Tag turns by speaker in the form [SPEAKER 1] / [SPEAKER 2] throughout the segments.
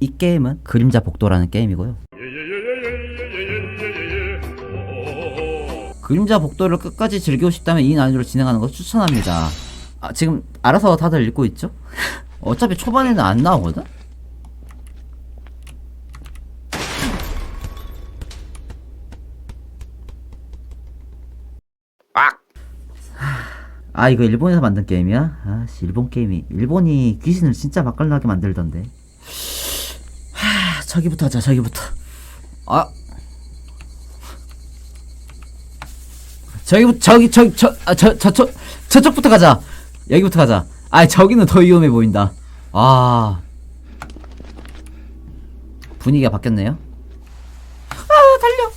[SPEAKER 1] 이 게임은 그림자 복도라는 게임이고요. 그림자 복도를 끝까지 즐기고 싶다면 이 난이도를 진행하는 걸 추천합니다. 아, 지금 알아서 다들 읽고 있죠? 어차피 초반에는 안 나오거든? 아 이거 일본에서 만든 게임이야? 아씨 일본 게임이 일본이 귀신을 진짜 맛깔나게 만들던데 하 저기부터 하자 저기부터. 아. 저기부터 저기 저기 저저저 저, 저, 저쪽부터 가자. 여기부터 가자. 아 저기는 더 위험해 보인다. 아. 분위기가 바뀌었네요. 아 달려.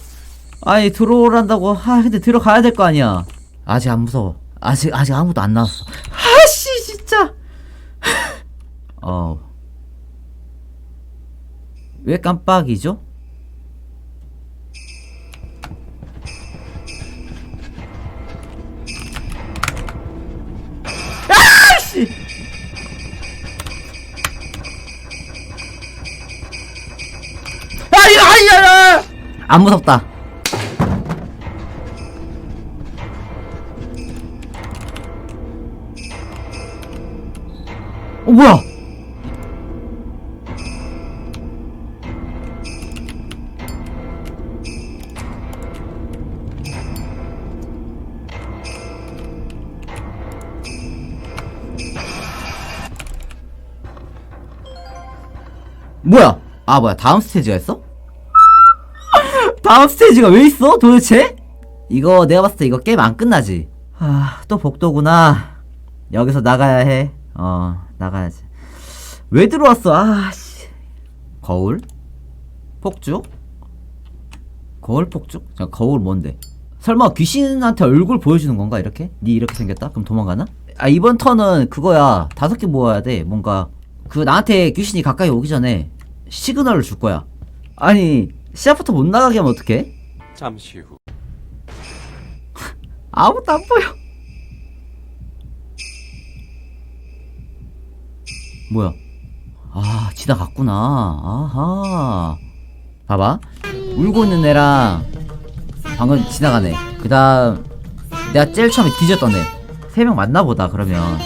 [SPEAKER 1] 아니 들어오란다고. 아 근데 들어가야 될 거 아니야. 아직 안 무서워. 아직 아직 아무도 안 나왔어. 아씨 진짜. 어 왜 깜빡이죠? 아씨 아니 아니 안 무섭다 어 뭐야? 뭐야? 아 뭐야 다음 스테이지가 있어? 다음 스테이지가 왜 있어 도대체? 이거 내가 봤을 때 이거 게임 안 끝나지 아 또 복도구나 여기서 나가야 해어 나가야지 왜 들어왔어 아씨 거울? 폭죽? 거울 폭죽? 자 거울 뭔데? 설마 귀신한테 얼굴 보여주는 건가 이렇게? 니 이렇게 생겼다? 그럼 도망가나? 아 이번 턴은 그거야 다섯 개 모아야 돼 뭔가 그 나한테 귀신이 가까이 오기 전에 시그널을 줄 거야. 아니 시작부터 못 나가게 하면 어떡해?
[SPEAKER 2] 잠시 후.
[SPEAKER 1] 아무것도 안 보여. 뭐야? 아 지나갔구나. 아하. 봐봐. 울고 있는 애랑 방금 지나가네. 그 다음 내가 제일 처음에 뒤졌던 애 세 명 맞나 보다 그러면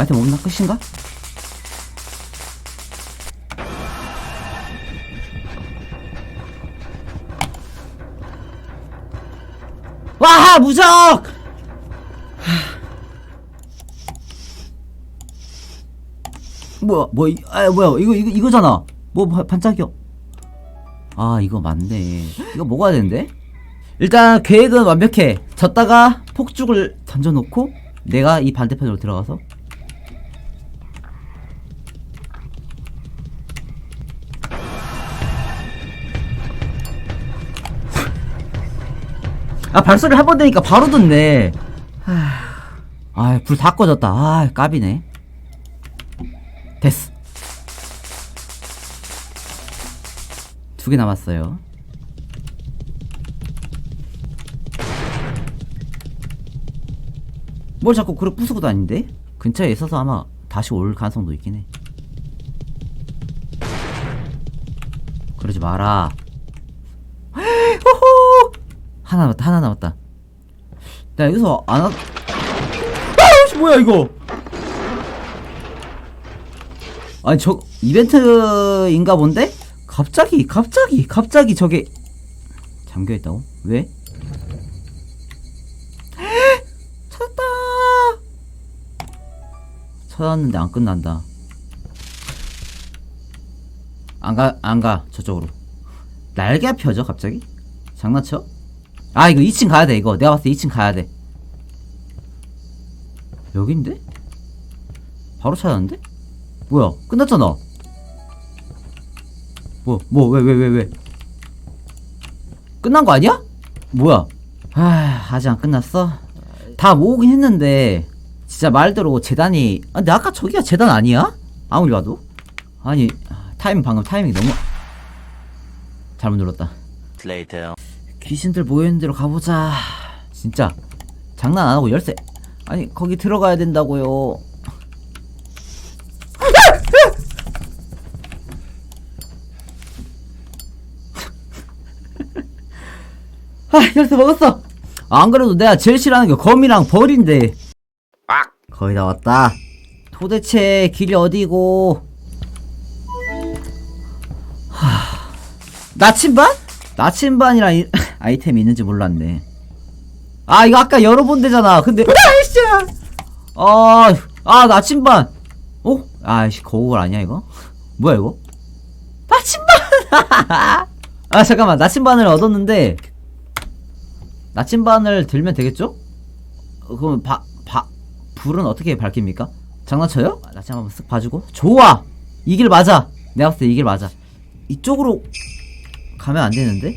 [SPEAKER 1] 아이템 없나? 끝인가? 와 무적! 뭐야 뭐 이- 아, 뭐야 이거 이거 이거잖아. 뭐 바- 반짝여. 아 이거 맞네. 이거 먹어야 되는데? 일단 계획은 완벽해. 졌다가 폭죽을 던져놓고 내가 이 반대편으로 들어가서 아 발소리 한 번 되니까 바로 듣네. 아불 다 꺼졌다. 아 까비네. 됐어. 두 개 남았어요. 뭘 자꾸 그렇게 부수고 다니는데? 근처에 있어서 아마 다시 올 가능성도 있긴 해. 그러지 마라 하나 남았다 하나 남았다 나 여기서 안 와... 아씨 뭐야 이거 아니 저 이벤트인가 본데? 갑자기 갑자기 갑자기 저게 잠겨있다고? 왜? 찾았다 찾았는데 안 끝난다 안가 안가 저쪽으로 날개 펴져 갑자기? 장난쳐? 아 이거 2층 가야돼 이거 내가 봤을 때 2층 가야돼 여긴데? 바로 찾았는데? 뭐야 끝났잖아 뭐뭐왜왜 왜 왜 끝난 거 아니야? 뭐야 아 아직 안 끝났어? 다 모으긴 했는데 진짜 말대로 재단이 아, 근데 아까 저기가 재단 아니야? 아무리 봐도 아니 타이밍 방금 타이밍이 너무 잘못 눌렀다
[SPEAKER 2] later
[SPEAKER 1] 귀신들 모여있는 데로 가보자. 진짜. 장난 안하고 열쇠. 아니 거기 들어가야 된다고요. 아 열쇠 먹었어. 안 그래도 내가 제일 싫어하는 게 거미랑 벌인데. 거의 다 왔다. 도대체 길이 어디고? 하... 나침반? 나침반이랑 이... 아이템이 있는지 몰랐네 아 이거 아까 열어본 데잖아 근데 아이씨 아, 아 나침반 어? 아이씨 거울 아니야 이거? 뭐야 이거? 나침반 아 잠깐만 나침반을 얻었는데 나침반을 들면 되겠죠? 어, 그럼 바, 바, 불은 어떻게 밝힙니까? 장난쳐요? 아, 나침 한번 쓱 봐주고 좋아! 이 길 맞아 내가 봤을 때 이 길 맞아 이쪽으로 가면 안 되는데?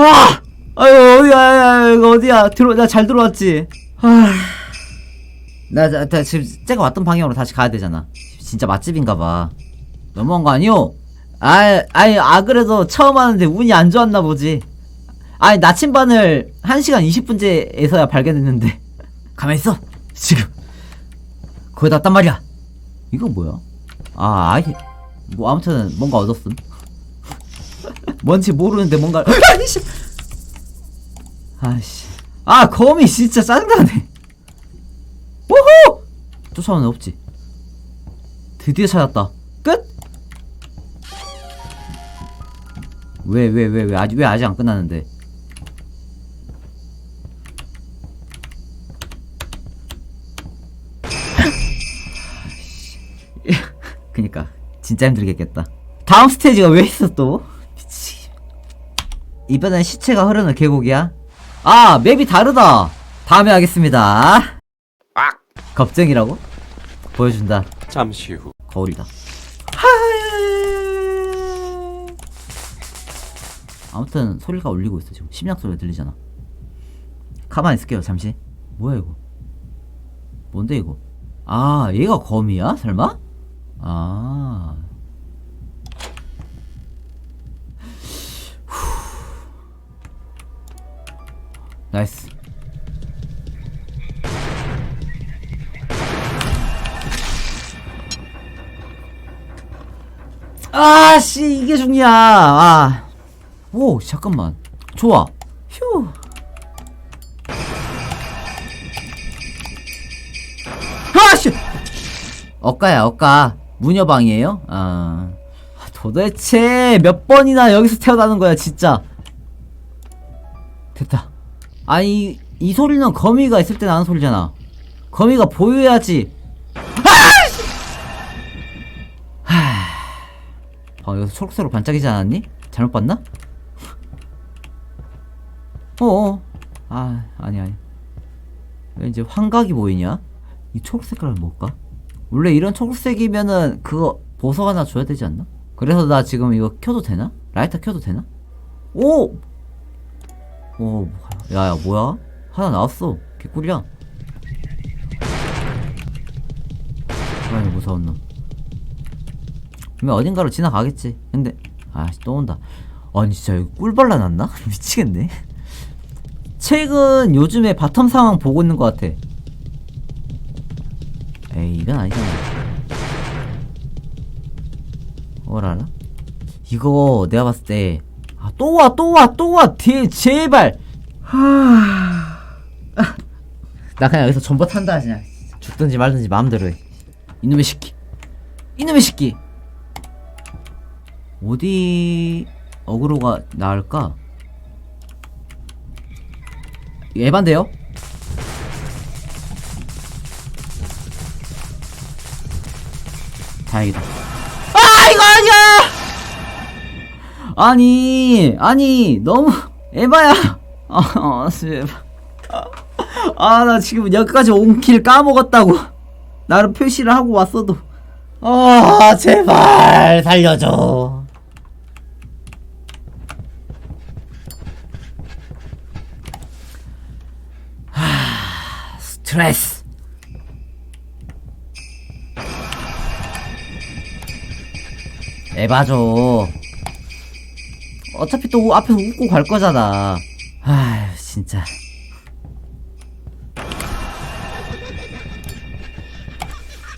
[SPEAKER 1] 아! 아유 어디야 이거 어디야 들어 나 잘 들어왔지 아... 나, 나, 나 지금 제가 왔던 방향으로 다시 가야 되잖아 진짜 맛집인가봐 너무한 거 아니오? 아, 아니, 아, 그래도 처음 하는데 운이 안 좋았나 보지. 아니, 나침반을 1시간 20분째에서야 발견했는데. 가만히 있어! 지금! 거기다 왔단 말이야! 이거 뭐야? 아, 아이, 뭐, 아무튼, 뭔가 얻었음. 뭔지 모르는데 뭔가, 아이씨! 아이씨. 아, 거미 진짜 짜증나네. 오호! 쫓아오는 애 없지. 드디어 찾았다. 끝! 왜, 왜, 왜, 왜, 아직, 왜 아직 안 끝났는데? 그니까, 진짜 힘들겠겠다. 다음 스테이지가 왜 있어, 또? 이번엔 시체가 흐르는 계곡이야? 아, 맵이 다르다! 다음에 하겠습니다. 겁쟁이라고? 보여준다.
[SPEAKER 2] 잠시 후
[SPEAKER 1] 거울이다. 아무튼 소리가 울리고 있어 지금 심장 소리가 들리잖아. 가만히 있을게요 잠시. 뭐야 이거? 뭔데 이거? 아 얘가 거미야? 설마? 아. 나이스. 아씨 이게 중이야. 아. 오 잠깐만. 좋아. 휴. 아씨. 엇가야 엇가. 무녀방이에요? 아. 도대체 몇 번이나 여기서 태어나는 거야 진짜. 됐다. 아니 이 소리는 거미가 있을 때 나는 소리잖아. 거미가 보여야지. 아, 여기서 초록색으로 반짝이지 않았니? 잘못 봤나? 어어. 아, 아니, 아니. 왜 이제 환각이 보이냐? 이 초록 색깔은 뭘까? 원래 이런 초록색이면은 그거 보석 하나 줘야 되지 않나? 그래서 나 지금 이거 켜도 되나? 라이터 켜도 되나? 오! 오, 야, 야, 뭐야? 하나 나왔어. 개꿀이야. 아이, 무서운 놈. 분명 어딘가로 지나가겠지. 근데 아씨 또 온다. 아니 진짜 여기 꿀 발라놨나? 미치겠네. 책은 요즘에 바텀 상황 보고 있는 것 같아. 에이 이건 아니잖아. 뭐라나? 이거 내가 봤을 때 아, 또 와, 또 와, 또 와, 대, 제발. 하. 아, 나 그냥 여기서 전버 탄다, 그냥. 죽든지 말든지 마음대로 해. 이놈의 새끼. 이놈의 새끼. 어디 어그로가 나을까? 에반데요? 다행이다. 아 이거 아니야! 아니 아니 너무 에바야. 아, 아 제발. 아나 지금 여기까지 온 길 까먹었다고. 나름 표시를 하고 왔어도. 아 제발 살려줘. 하 스트레스. 에바죠. 어차피 또 우- 앞에서 웃고 갈 거잖아. 아휴, 진짜.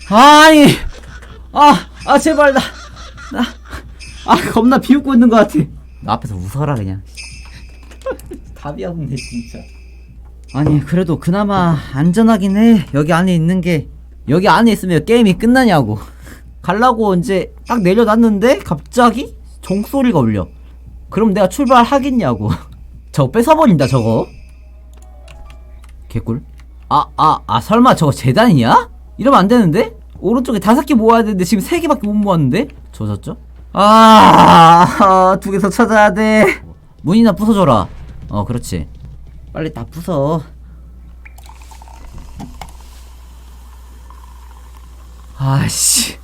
[SPEAKER 1] 아니, 아, 아, 제발, 나, 나, 아, 겁나 비웃고 있는 것 같아. 나 앞에서 웃어라, 그냥. 답이 없네, 진짜. 아니, 그래도 그나마 안전하긴 해. 여기 안에 있는 게. 여기 안에 있으면 게임이 끝나냐고. 갈라고 이제 딱 내려놨는데, 갑자기 종소리가 울려. 그럼 내가 출발하겠냐고. 저거 뺏어버린다, 저거. 개꿀. 아, 아, 아, 설마 저거 재단이야? 이러면 안 되는데? 오른쪽에 다섯 개 모아야 되는데 지금 세 개밖에 못 모았는데? 조졌죠? 아, 아, 두개 더 찾아야 돼. 문이나 부숴줘라. 어, 그렇지. 빨리 다 부숴. 아씨.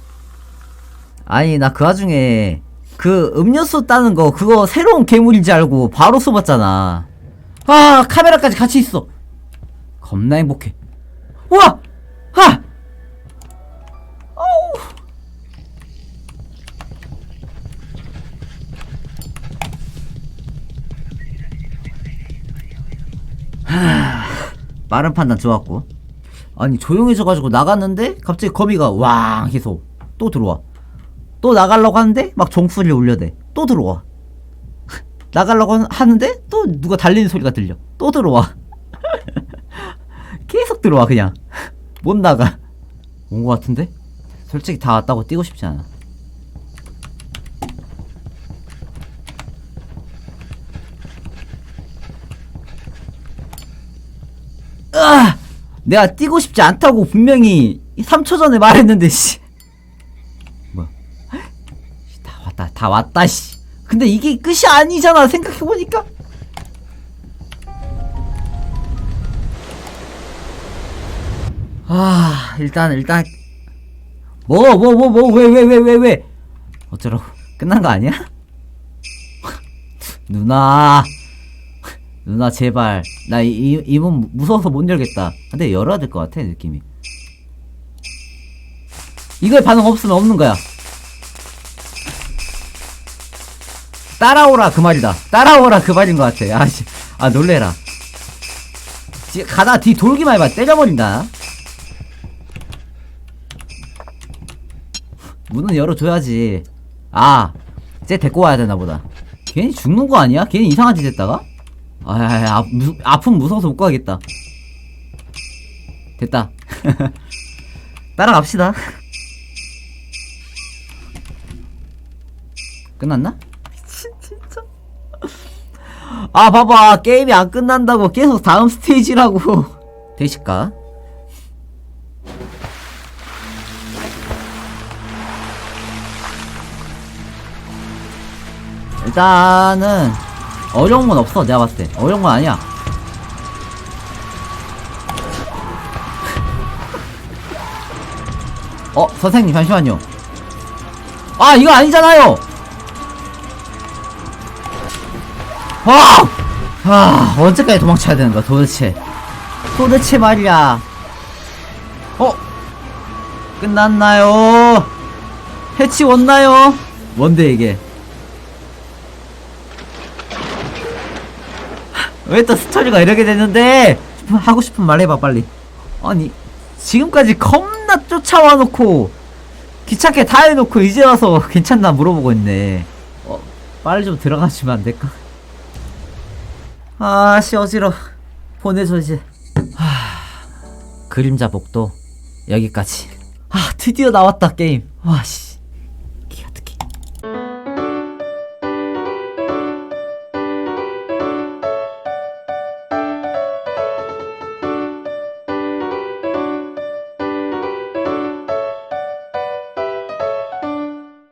[SPEAKER 1] 아니, 나 그 와중에 그 음료수 따는 거 그거 새로운 괴물인지 알고 바로 쏘봤잖아. 아, 카메라까지 같이 있어. 겁나 행복해. 우와! 하! 어우. 하, 빠른 판단 좋았고. 아니, 조용해져가지고 나갔는데, 갑자기 거미가 왕 해서 또 들어와. 또 나가려고 하는데, 막 종소리를 울려대. 또 들어와. 나가려고 하- 하는데, 또 누가 달리는 소리가 들려. 또 들어와. 계속 들어와 그냥 못 나가 온거 같은데 솔직히 다 왔다고 뛰고 싶지 않아 으아! 내가 뛰고 싶지 않다고 분명히 3초 전에 말했는데 씨 뭐야 다 왔다 씨. 근데 이게 끝이 아니잖아 생각해보니까. 아 일단 일단. 뭐 뭐 뭐 뭐 왜 왜 왜 왜 왜? 어쩌라고. 끝난 거 아니야? 누나. 누나 제발. 나 이 이문 무서워서 못 열겠다. 근데 열어야 될 것 같아 느낌이. 이거에 반응 없으면 없는 거야 따라오라 그 말이다 따라오라 그 말인 것 같아 아 씨 아 놀래라 뒤- 가다 뒤 돌기만 해봐 때려버린다 문은 열어줘야지. 아, 쟤 데리고 와야 되나 보다. 괜히 죽는 거 아니야? 괜히 이상한 짓 했다가? 아, 아, 아 무, 아픔 무서워서 못 가겠다. 됐다. 따라갑시다. 끝났나? 아, 봐봐. 게임이 안 끝난다고 계속 다음 스테이지라고. 되실까? 일단은 어려운 건 없어 내가 봤을 때 어려운 건 아니야 어 선생님 잠시만요 아 이거 아니잖아요 와! 아 언제까지 도망쳐야 되는 거야 도대체 도대체 말이야 어? 끝났나요? 해치 왔나요? 뭔데 이게 왜 또 스토리가 이렇게 됐는데 하고 싶은 말 해봐 빨리 아니 지금까지 겁나 쫓아와 놓고 귀찮게 다 해놓고 이제 와서 괜찮나 물어보고 있네 어 빨리 좀 들어가시면 안 될까 아씨 어지러 보내줘 이제. 하... 그림자 복도 여기까지. 아 드디어 나왔다 게임. 와씨